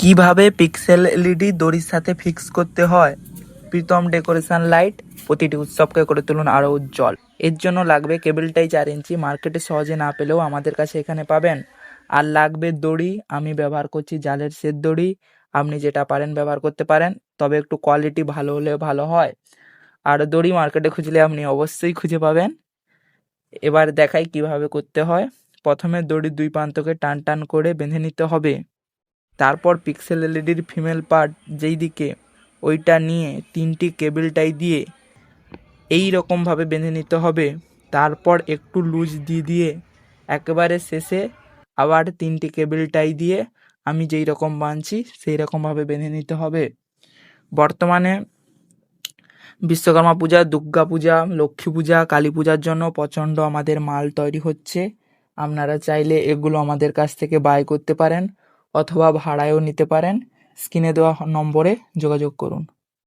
কীভাবে pixel LED দড়ির সাথে ফিক্স করতে হয়? প্রীতম ডেকোরেশন লাইট প্রতিটি উৎসবকে করে তুলুন আরও উজ্জ্বল। এর জন্য লাগবে কেবলটাই চার ইঞ্চি মার্কেটে সহজে না পেলেও আমাদের কাছে এখানে পাবেন। আর লাগবে দড়ি, আমি ব্যবহার করছি জালের সেট দড়ি, আপনি যেটা পারেন ব্যবহার করতে পারেন, তবে একটু কোয়ালিটি ভালো হলে ভালো হয়। আর দড়ি মার্কেটে খুঁজলে আপনি অবশ্যই খুঁজে পাবেন। এবার দেখাই কীভাবে করতে হয়। প্রথমে দড়ির দুই প্রান্তকে টান টান করে বেঁধে নিতে হবে। তারপর পিক্সেল এলইডির ফিমেল পার্ট যেই দিকে, ওইটা নিয়ে তিনটি কেবলটাই দিয়ে এই রকমভাবে বেঁধে নিতে হবে। তারপর একটু লুজ দিয়ে দিয়ে একেবারে শেষে আবার তিনটি কেবলটাই দিয়ে আমি যেই রকম বাঁধছি, সেই রকমভাবে বেঁধে নিতে হবে। বর্তমানে বিশ্বকর্মা পূজা, দুর্গা পূজা, লক্ষ্মী পূজা, কালী পূজার জন্য প্রচণ্ড আমাদের মাল তৈরি হচ্ছে। আপনারা চাইলে এগুলো আমাদের কাছ থেকে বাই করতে পারেন। অথবা ভাড়ায়ও নিতে পারেন। স্ক্রিনে দেওয়া নম্বরে যোগাযোগ করুন।